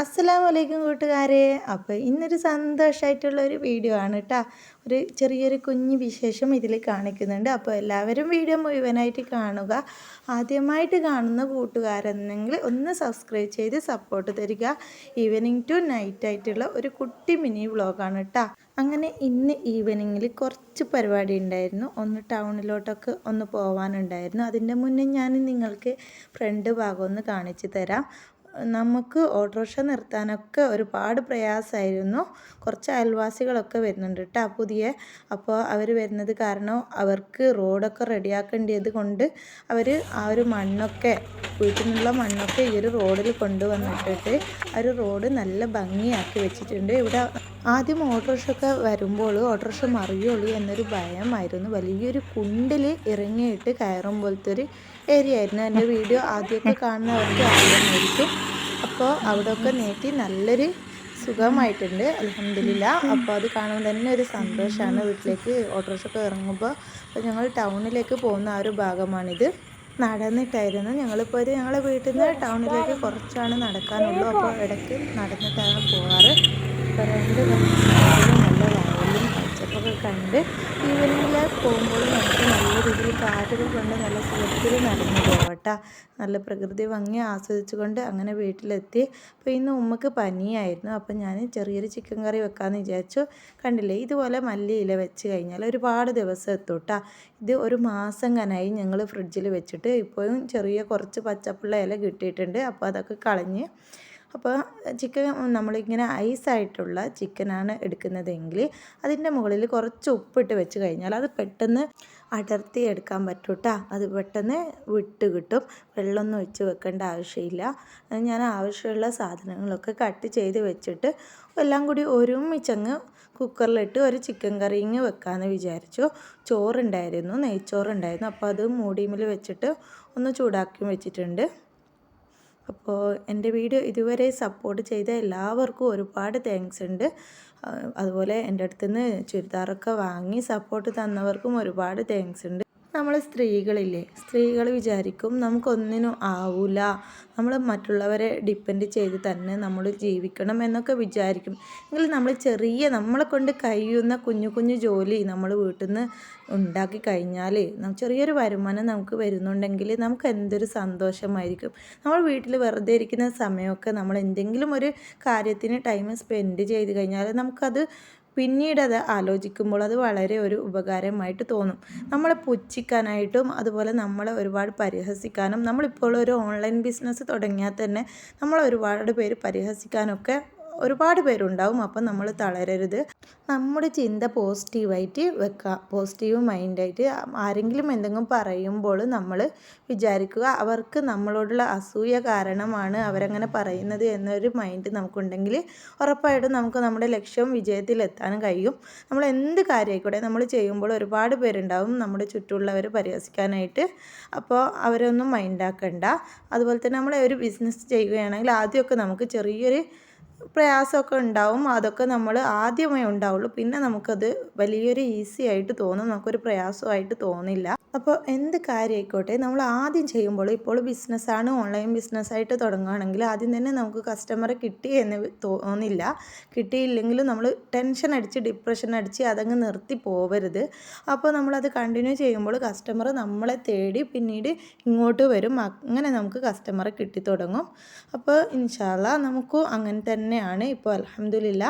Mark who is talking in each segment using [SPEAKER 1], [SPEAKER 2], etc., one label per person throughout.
[SPEAKER 1] അസ്സലാമു വലൈക്കും കൂട്ടുകാരെ. അപ്പോൾ ഇന്നൊരു സന്തോഷമായിട്ടുള്ള ഒരു വീഡിയോ ആണ് കേട്ടോ ഒരു ചെറിയൊരു കുഞ്ഞു വിശേഷം ഇതിൽ കാണിക്കുന്നുണ്ട്. അപ്പോൾ എല്ലാവരും വീഡിയോ മുഴുവനായിട്ട് കാണുക. ആദ്യമായിട്ട് കാണുന്ന കൂട്ടുകാരെന്നെങ്കിൽ ഒന്ന് സബ്സ്ക്രൈബ് ചെയ്ത് സപ്പോർട്ട് തരിക. ഈവനിങ് ടു നൈറ്റ് ആയിട്ടുള്ള ഒരു കുട്ടി മിനി വ്ളോഗാണ് കേട്ടോ അങ്ങനെ ഇന്ന് ഈവനിങ്ങിൽ കുറച്ച് പരിപാടി ഉണ്ടായിരുന്നു. ഒന്ന് ടൗണിലോട്ടൊക്കെ ഒന്ന് പോകാനുണ്ടായിരുന്നു അതിന്റെ മുന്നേ ഞാൻ നിങ്ങൾക്ക് ഫ്രണ്ട് ഭാഗം ഒന്ന് കാണിച്ചു തരാം. നമുക്ക് ഓട്ടോറിക്ഷ നിർത്താനൊക്കെ ഒരുപാട് പ്രയാസമായിരുന്നു. കുറച്ച് അയൽവാസികളൊക്കെ വരുന്നുണ്ട് കേട്ടോ പുതിയ. അപ്പോൾ അവർ വരുന്നത് കാരണം അവർക്ക് റോഡൊക്കെ റെഡിയാക്കേണ്ടത് കൊണ്ട് അവർ ആ ഒരു മണ്ണൊക്കെ വീട്ടിൽ നിന്നുള്ള മണ്ണൊക്കെ ഈ ഒരു റോഡിൽ കൊണ്ടുവന്നിട്ടിട്ട് ആ ഒരു റോഡ് നല്ല ഭംഗിയാക്കി വെച്ചിട്ടുണ്ട്. ഇവിടെ ആദ്യം ഓട്ടോറിക്ഷ ഒക്കെ വരുമ്പോൾ ഓട്ടോറിക്ഷ മറിയുള്ളൂ എന്നൊരു ഭയമായിരുന്നു. വലിയൊരു കുണ്ടിൽ ഇറങ്ങിയിട്ട് കയറുമ്പോഴത്തെ ഒരു ഏരിയ ആയിരുന്നു എന്റെ വീഡിയോ ആദ്യമൊക്കെ കാണുന്നവർക്ക് അറിയാമായിരിക്കും. അപ്പോൾ അവിടെയൊക്കെ നീട്ടി നല്ലൊരു സുഖമായിട്ടുണ്ട് അലഹമില്ല അപ്പോൾ അത് കാണുമ്പോൾ തന്നെ ഒരു സന്തോഷമാണ് വീട്ടിലേക്ക് ഓട്ടോറിക്ഷ ഒക്കെ ഇറങ്ങുമ്പോൾ അപ്പോൾ ഞങ്ങൾ ടൗണിലേക്ക് പോകുന്ന ആ ഒരു ഭാഗമാണിത്. നടന്നിട്ടായിരുന്നു ഞങ്ങളിപ്പോൾ ഒരു ഞങ്ങളുടെ വീട്ടിൽ നിന്ന് ടൗണിലേക്ക് കുറച്ചാണ് നടക്കാനുള്ളൂ. അപ്പോൾ ഇടയ്ക്ക് നടന്നിട്ടാണ് പോകാറ്. അപ്പോൾ രണ്ട് പച്ചപ്പൊക്കെ കണ്ട് ഈവനിങ്ങിൽ പോകുമ്പോൾ നമുക്ക് നല്ല രീതിയിൽ കാറ്റൊക്കെ കൊണ്ട് നല്ല സുഖത്തിൽ നടന്നു പോകട്ടെ നല്ല പ്രകൃതി ഭംഗി ആസ്വദിച്ചുകൊണ്ട് അങ്ങനെ വീട്ടിലെത്തി. അപ്പോൾ ഇന്ന് ഉമ്മക്ക് പനിയായിരുന്നു. അപ്പം ഞാൻ ചെറിയൊരു ചിക്കൻ കറി വെക്കാമെന്ന് വിചാരിച്ചു. കണ്ടില്ലേ? ഇതുപോലെ മല്ലിയില വെച്ച് കഴിഞ്ഞാൽ ഒരുപാട് ദിവസം എത്തൂട്ട. ഇത് ഒരു മാസം കനായി ഞങ്ങൾ ഫ്രിഡ്ജിൽ വെച്ചിട്ട് ഇപ്പോഴും ചെറിയ കുറച്ച് പച്ചപ്പുള്ള ഇല കിട്ടിയിട്ടുണ്ട്. അപ്പോൾ അതൊക്കെ കളഞ്ഞ് അപ്പോൾ ചിക്കൻ നമ്മളിങ്ങനെ ഐസായിട്ടുള്ള ചിക്കനാണ് എടുക്കുന്നതെങ്കിൽ അതിന്റെ മുകളിൽ കുറച്ച് ഉപ്പിട്ട് വെച്ച് കഴിഞ്ഞാൽ അത് പെട്ടെന്ന് അടർത്തി എടുക്കാൻ പറ്റും കേട്ടോ അത് പെട്ടെന്ന് വിട്ട് കിട്ടും. വെള്ളമൊന്നും ഒഴിച്ച് വെക്കേണ്ട ആവശ്യമില്ല. ഞാൻ ആവശ്യമുള്ള സാധനങ്ങളൊക്കെ കട്ട് ചെയ്ത് വെച്ചിട്ട് എല്ലാം കൂടി ഒരുമിച്ചങ്ങ് കുക്കറിലിട്ട് ഒരു ചിക്കൻ കറിങ്ങ് വെക്കാമെന്ന് വിചാരിച്ചു. ചോറുണ്ടായിരുന്നു നെയ്ച്ചോറുണ്ടായിരുന്നു. അപ്പോൾ അത് മൂടിമിൽ വെച്ചിട്ട് ഒന്ന് ചൂടാക്കി വെച്ചിട്ടുണ്ട്. അപ്പോൾ എന്റെ വീഡിയോ ഇതുവരെ സപ്പോർട്ട് ചെയ്ത എല്ലാവർക്കും ഒരുപാട് താങ്ക്സ് ഉണ്ട്. അതുപോലെ എന്റെ അടുത്തുനിന്ന് ചുരിദാറൊക്കെ വാങ്ങി സപ്പോർട്ട് തന്നവർക്കും ഒരുപാട് താങ്ക്സ് ഉണ്ട്. നമ്മൾ സ്ത്രീകളില്ലേ? സ്ത്രീകൾ വിചാരിക്കും നമുക്കൊന്നിനും ആവൂല. നമ്മൾ മറ്റുള്ളവരെ ഡിപ്പെൻഡ് ചെയ്ത് തന്നെ നമ്മൾ ജീവിക്കണം എന്നൊക്കെ വിചാരിക്കും. എങ്കിൽ നമ്മൾ ചെറിയ നമ്മളെ കൊണ്ട് കഴിയുന്ന കുഞ്ഞു കുഞ്ഞു ജോലി നമ്മൾ വീട്ടിൽ നിന്ന് ഉണ്ടാക്കി കഴിഞ്ഞാൽ ചെറിയൊരു വരുമാനം നമുക്ക് വരുന്നുണ്ടെങ്കിൽ നമുക്ക് എന്തൊരു സന്തോഷമായിരിക്കും. നമ്മൾ വീട്ടിൽ വെറുതെ ഇരിക്കുന്ന സമയമൊക്കെ നമ്മൾ എന്തെങ്കിലും ഒരു കാര്യത്തിന് ടൈം സ്പെൻഡ് ചെയ്ത് കഴിഞ്ഞാൽ നമുക്കത് പിന്നീട് അത് ആലോചിക്കുമ്പോൾ അത് വളരെ ഒരു ഉപകാരമായിട്ട് തോന്നും. നമ്മളെ പുച്ഛിക്കാനായിട്ടും അതുപോലെ നമ്മളെ ഒരുപാട് പരിഹസിക്കാനും നമ്മളിപ്പോൾ ഒരു ഓൺലൈൻ ബിസിനസ് തുടങ്ങിയാൽ തന്നെ നമ്മളെ ഒരുപാട് പേര് പരിഹസിക്കാനൊക്കെ ഒരുപാട് പേരുണ്ടാവും അപ്പം നമ്മൾ തളരരുത്. നമ്മുടെ ചിന്ത പോസിറ്റീവായിട്ട് വെക്കുക പോസിറ്റീവ് മൈൻഡായിട്ട് ആരെങ്കിലും എന്തെങ്കിലും പറയുമ്പോൾ നമ്മൾ വിചാരിക്കുക അവർക്ക് നമ്മളോടുള്ള അസൂയ കാരണമാണ് അവരങ്ങനെ പറയുന്നത് എന്നൊരു മൈൻഡ് നമുക്കുണ്ടെങ്കിൽ ഉറപ്പായിട്ടും നമുക്ക് നമ്മുടെ ലക്ഷ്യം വിജയത്തിലെത്താനും കഴിയും. നമ്മൾ എന്ത് കാര്യമായിക്കോട്ടെ നമ്മൾ ചെയ്യുമ്പോൾ ഒരുപാട് പേരുണ്ടാവും നമ്മുടെ ചുറ്റുമുള്ളവർ പരിഹസിക്കാനായിട്ട്. അപ്പോൾ അവരൊന്നും മൈൻഡാക്കണ്ട. അതുപോലെ തന്നെ നമ്മൾ ഒരു ബിസിനസ് ചെയ്യുകയാണെങ്കിൽ ആദ്യമൊക്കെ നമുക്ക് ചെറിയൊരു പ്രയാസമൊക്കെ ഉണ്ടാവും. അതൊക്കെ നമ്മൾ ആദ്യമേ ഉണ്ടാവുള്ളൂ. പിന്നെ നമുക്കത് വലിയൊരു ഈസി ആയിട്ട് തോന്നും. നമുക്കൊരു പ്രയാസമായിട്ട് തോന്നില്ല. അപ്പോൾ എന്ത് കാര്യമായിക്കോട്ടെ? നമ്മൾ ആദ്യം ചെയ്യുമ്പോൾ ഇപ്പോൾ ബിസിനസ്സാണ്. ഓൺലൈൻ ബിസിനസ്സായിട്ട് തുടങ്ങുകയാണെങ്കിൽ ആദ്യം തന്നെ നമുക്ക് കസ്റ്റമറെ കിട്ടി എന്ന് തോന്നില്ല. കിട്ടിയില്ലെങ്കിലും നമ്മൾ ടെൻഷൻ അടിച്ച് ഡിപ്രഷൻ അടിച്ച് അതങ്ങ് നിർത്തി പോവരുത്. അപ്പോൾ നമ്മളത് കണ്ടിന്യൂ ചെയ്യുമ്പോൾ കസ്റ്റമർ നമ്മളെ തേടി പിന്നീട് ഇങ്ങോട്ട് വരും. അങ്ങനെ നമുക്ക് കസ്റ്റമറെ കിട്ടി തുടങ്ങും അപ്പോൾ ഇൻഷാല്ല നമുക്ക് അങ്ങനെ തന്നെയാണ്. ഇപ്പോൾ അലഹമ്മദില്ല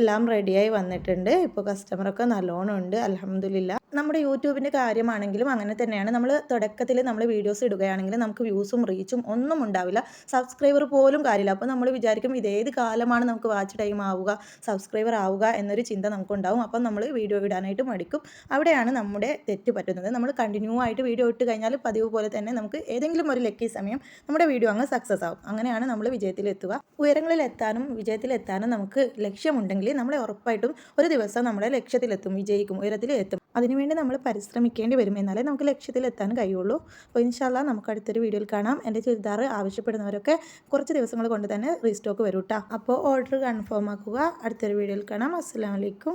[SPEAKER 1] എല്ലാം റെഡിയായി വന്നിട്ടുണ്ട്. ഇപ്പോൾ കസ്റ്റമറൊക്കെ നല്ലോണം ഉണ്ട്. അലഹമ്മദില്ല നമ്മുടെ യൂട്യൂബിന്റെ കാര്യമാണെങ്കിലും അങ്ങനെ തന്നെയാണ്. നമ്മൾ തുടക്കത്തിൽ നമ്മൾ വീഡിയോസ് ഇടുകയാണെങ്കിൽ നമുക്ക് വ്യൂസും റീച്ചും ഒന്നും ഉണ്ടാവില്ല. സബ്സ്ക്രൈബർ പോലും കാര്യമില്ല. അപ്പോൾ നമ്മൾ വിചാരിക്കും ഇതേത് കാലമാണ് നമുക്ക് വാച്ച് ടൈം ആവുക സബ്സ്ക്രൈബർ ആവുക എന്നൊരു ചിന്ത നമുക്കുണ്ടാവും. അപ്പം നമ്മൾ വീഡിയോ ഇടാനായിട്ട് മടിക്കും. അവിടെയാണ് നമ്മുടെ തെറ്റ് പറ്റുന്നത്. നമ്മൾ കണ്ടിന്യൂ ആയിട്ട് വീഡിയോ ഇട്ട് കഴിഞ്ഞാൽ പതിവ് പോലെ തന്നെ നമുക്ക് ഏതെങ്കിലും ഒരു ലക്കി സമയം നമ്മുടെ വീഡിയോ അങ്ങ് സക്സസ് ആവും. അങ്ങനെയാണ് നമ്മൾ വിജയത്തിലെത്തുക ഉയരങ്ങളിലെത്താനും വിജയത്തിലെത്താനും നമുക്ക് ലക്ഷ്യമുണ്ടെങ്കിൽ നമ്മളെ ഉറപ്പായിട്ടും ഒരു ദിവസം നമ്മുടെ ലക്ഷ്യത്തിലെത്തും വിജയിക്കും ഉയരത്തിൽ എത്തും. അതിനുവേണ്ടി നമ്മൾ പരിശ്രമിക്കേണ്ടി വരും എന്നാലേ നമുക്ക് ലക്ഷ്യത്തിലെത്താൻ കഴിയുള്ളൂ. അപ്പോൾ ഇൻഷാല്ല നമുക്ക് അടുത്തൊരു വീഡിയോയിൽ കാണാം. എന്റെ ചുരിദാർ ആവശ്യപ്പെടുന്നവരൊക്കെ കുറച്ച് ദിവസങ്ങൾ കൊണ്ട് തന്നെ റീസ്റ്റോക്ക് വരും കേട്ടോ അപ്പോൾ ഓർഡർ കൺഫേം ആക്കുക. അടുത്തൊരു വീഡിയോയിൽ കാണാം. അസ്സാം വലൈക്കും